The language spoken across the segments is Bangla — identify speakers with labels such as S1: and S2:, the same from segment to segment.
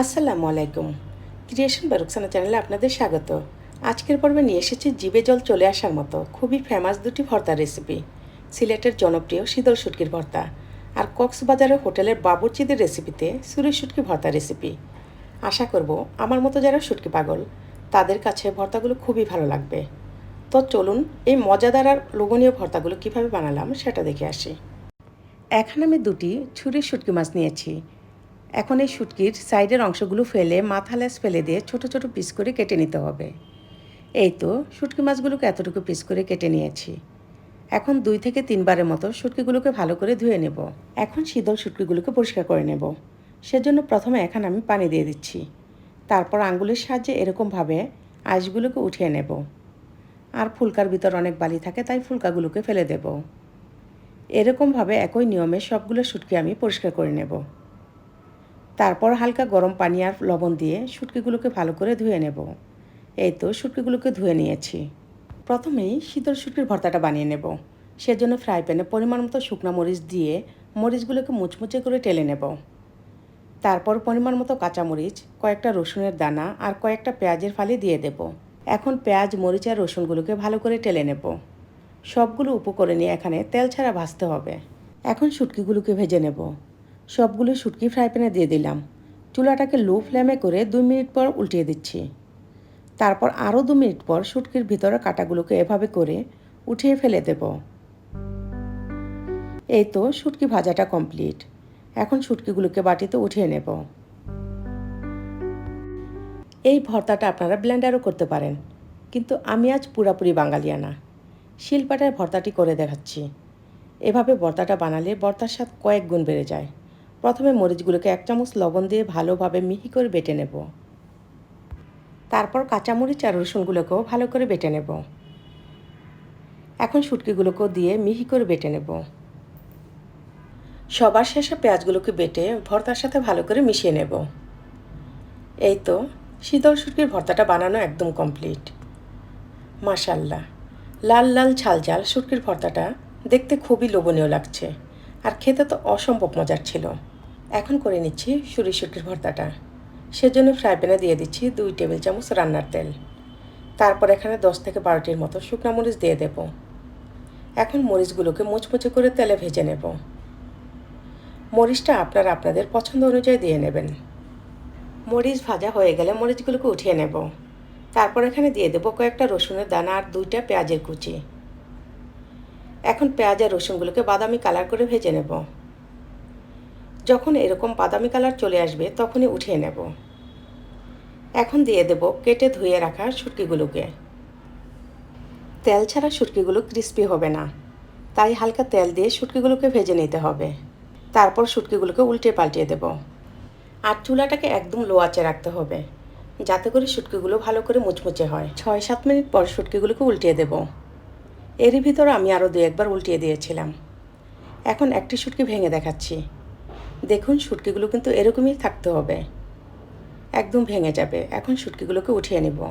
S1: আসসালামু আলাইকুম। ক্রিয়েশন বারুকসানা চ্যানেলে আপনাদের স্বাগত। আজকের পর্বে নিয়ে এসেছি জিবে জল চলে আসার মতো খুবই ফেমাস দুটি ভর্তা রেসিপি সিলেটের জনপ্রিয় শীতল শুটকির ভর্তা আর কক্সবাজারের হোটেলের বাবুর্চিদের রেসিপিতে সুরের শুটকি ভর্তা রেসিপি আশা করব আমার মতো যারা শুটকি পাগল, তাদের কাছে ভর্তাগুলো খুবই ভালো লাগবে। তো চলুন এই মজাদার আর লোভনীয় ভর্তাগুলো কীভাবে বানালাম সেটা দেখে আসি। এখন আমি দুটি ছুরি শুটকি মাছ নিয়েছি। এখন এই শুটকির সাইডের অংশগুলো ফেলে মাথা লেস ফেলে দিয়ে ছোট ছোট পিস করে কেটে নিতে হবে। এই তো শুটকি মাছগুলোকে এতটুকু পিস করে কেটে নিয়েছি। এখন দুই থেকে তিনবারের মতো শুটকিগুলোকে ভালো করে ধুয়ে নেব। এখন শীতল শুটকিগুলোকে পরিষ্কার করে নেব। সেজন্য প্রথমে এখন আমি পানি দিয়ে দিচ্ছি। তারপর আঙ্গুলের সাহায্যে এরকমভাবে আইসগুলোকে উঠিয়ে নেব। আর ফুলকার ভিতর অনেক বালি থাকে, তাই ফুলকাগুলোকে ফেলে দেব। এরকমভাবে একই নিয়মে সবগুলো শুটকি আমি পরিষ্কার করে নেব। তারপর হালকা গরম পানি আর লবণ দিয়ে শুটকিগুলোকে ভালো করে ধুয়ে নেব। এই তো শুটকিগুলোকে ধুয়ে নিয়েছি। প্রথমেই শীতল শুটকির ভর্তাটা বানিয়ে নেব। সেজন্য ফ্রাই প্যানে পরিমাণ মতো শুকনো মরিচ দিয়ে মরিচগুলোকে মুচমুচে করে টেলে নেব। তারপর পরিমাণ মতো কাঁচামরিচ কয়েকটা রসুনের দানা আর কয়েকটা পেঁয়াজের ফালি দিয়ে দেব। এখন পেঁয়াজ, মরিচ আর রসুনগুলোকে ভালো করে টেলে নেব। সবগুলো উপকরণে এখানে তেল ছাড়া ভাজতে হবে। এখন শুটকিগুলোকে ভেজে নেব। সবগুলো শুটকি ফ্রাই প্যানে দিয়ে দিলাম। চুলাটাকে লো ফ্লেমে করে দুই মিনিট পর উল্টিয়ে দিচ্ছি। তারপর আরও দু মিনিট পর শুটকির ভিতরে কাটাগুলোকে এভাবে করে উঠিয়ে ফেলে দেব। এই তো শুটকি ভাজাটা কমপ্লিট। এখন শুটকিগুলোকে বাটিতে উঠিয়ে নেব। এই ভর্তাটা আপনারা ব্লেন্ডারও করতে পারেন, কিন্তু আমি আজ পুরাপুরি বাঙালিয়ানা শিলপাটায় ভর্তাটি করে দেখাচ্ছি। এভাবে ভর্তাটা বানালে ভর্তার স্বাদ কয়েক গুণ বেড়ে যায়। প্রথমে মরিচগুলোকে এক চামচ লবণ দিয়ে ভালোভাবে মিহি করে বেটে নেব। তারপর কাঁচামরিচ আর রসুনগুলোকেও ভালো করে বেটে নেব। এখন শুটকিগুলোকেও দিয়ে মিহি করে বেটে নেব। সবার শেষে পেঁয়াজগুলোকে বেটে ভর্তার সাথে ভালো করে মিশিয়ে নেব। এই তো, শীতল শুটকির ভর্তাটা বানানো একদম কমপ্লিট। মাশাল্লাহ, লাল লাল ঝাল ঝাল শুটকির ভর্তাটা দেখতে খুবই লোভনীয় লাগছে। আর খেতে তো অসম্ভব মজার ছিল। এখন করে নিচ্ছি সুরি ভর্তাটা। সেজন্য ফ্রাই প্যানে দিয়ে দিচ্ছি দুই টেবিল চামচ রান্নার তেল। তারপর এখানে দশ থেকে বারোটির মতো শুকনো মরিচ দিয়ে দেব। এখন মরিচগুলোকে মুচমুচে করে তেলে ভেজে নেব। মরিচটা আপনারা আপনাদের পছন্দ অনুযায়ী দিয়ে নেবেন। মরিচ ভাজা হয়ে গেলে মরিচগুলোকে উঠিয়ে নেব। তারপর এখানে দিয়ে দেবো কয়েকটা রসুনের দানা আর দুইটা পেঁয়াজের কুচি। এখন পেঁয়াজ আর রসুনগুলোকে বাদামি কালার করে ভেজে নেব। যখন এরকম বাদামি কালার চলে আসবে, তখনই উঠিয়ে নেব। এখন দিয়ে দেব কেটে ধুয়ে রাখা শুটকিগুলোকে। তেল ছাড়া শুটকিগুলো ক্রিস্পি হবে না। তাই হালকা তেল দিয়ে শুটকিগুলোকে ভেজে নিতে হবে। তারপর শুটকিগুলোকে উল্টে পাল্টিয়ে দেব। আর চুলাটাকে একদম লো আঁচে রাখতে হবে, যাতে করে শুটকিগুলো ভালো করে মুচমুচে হয়। ছয় সাত মিনিট পর শুটকিগুলোকে উল্টিয়ে দেব। এরই ভিতরে আমি আরও দু একবার উল্টিয়ে দিয়েছিলাম। এখন একটি শুটকি ভেঙে দেখাচ্ছি। দেখুন শুটকিগুলো কিন্তু এরকমই থাকতে হবে। একদম ভেঙে যাবে। এখন শুটকিগুলোকে উঠিয়ে নেব।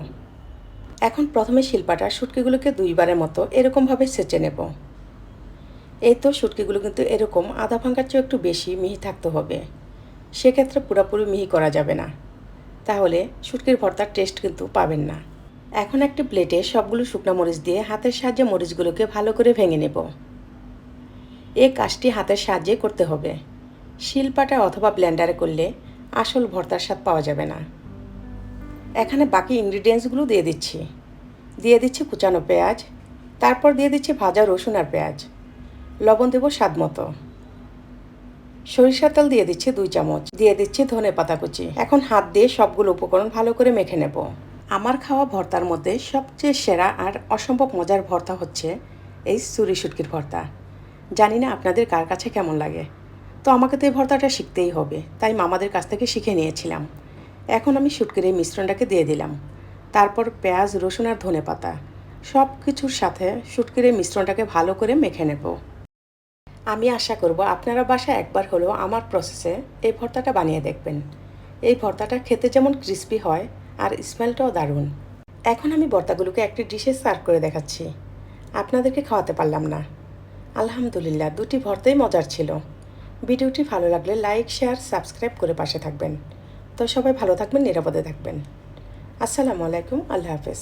S1: এখন প্রথমে শিল্পাটা শুটকিগুলোকে দুইবারের মতো এরকমভাবে সেচে নেব। এই তো শুটকিগুলো কিন্তু এরকম আধা ভাঙ্গার চেয়ে একটু বেশি মিহি থাকতে হবে। সেক্ষেত্রে পুরোপুরি মিহি করা যাবে না। তাহলে শুটকির ভর্তার টেস্ট কিন্তু পাবেন না। এখন একটি প্লেটে সবগুলো শুকনো মরিচ দিয়ে হাতের সাহায্যে মরিচগুলোকে ভালো করে ভেঙে নেব। এই কাজটি হাতের সাহায্যে করতে হবে। শিলপাটা অথবা ব্লেন্ডারে করলে আসল ভর্তার স্বাদ পাওয়া যাবে না। এখানে বাকি ইনগ্রিডিয়েন্টসগুলো দিয়ে দিচ্ছি। দিয়ে দিচ্ছি কুচানো পেঁয়াজ, তারপর দিয়ে দিচ্ছি ভাজা রসুন আর পেঁয়াজ। লবণ দেবো স্বাদ মতো। সরিষার তেল দিয়ে দিচ্ছি দুই চামচ। দিয়ে দিচ্ছি ধনে পাতা কুচি। এখন হাত দিয়ে সবগুলো উপকরণ ভালো করে মেখে নেব। আমার খাওয়া ভর্তার মধ্যে সবচেয়ে সেরা আর অসম্ভব মজার ভর্তা হচ্ছে এই সুরি শুটকির ভর্তা। জানি না আপনাদের কার কাছে কেমন লাগে। তো আমাকে তো এই ভর্তাটা শিখতেই হবে। তাই মামাদের কাছ থেকে শিখে নিয়েছিলাম। এখন আমি শুটকির এই মিশ্রণটাকে দিয়ে দিলাম। তারপর পেঁয়াজ, রসুন আর ধনে পাতা। সব কিছুর সাথে শুটকির এই মিশ্রণটাকে ভালো করে মেখে নেব। আমি আশা করব আপনারা বাসায় একবার হলেও আমার প্রসেসে এই ভর্তাটা বানিয়ে দেখবেন। এই ভর্তাটা খেতে যেমন ক্রিস্পি হয় আর স্মেলটাও দারুণ। এখন আমি ভর্তাগুলোকে একটি ডিশে সার্ভ করে দেখাচ্ছি। আপনাদেরকে খাওয়াতে পারলাম না। আলহামদুলিল্লাহ, দুটি ভর্তাই মজার ছিল। ভিডিওটি ভালো লাগলে লাইক, শেয়ার, সাবস্ক্রাইব করে পাশে থাকবেন। তো সবাই ভালো থাকবেন, নিরাপদে থাকবেন। আসসালামু আলাইকুম, আল্লাহ হাফেজ।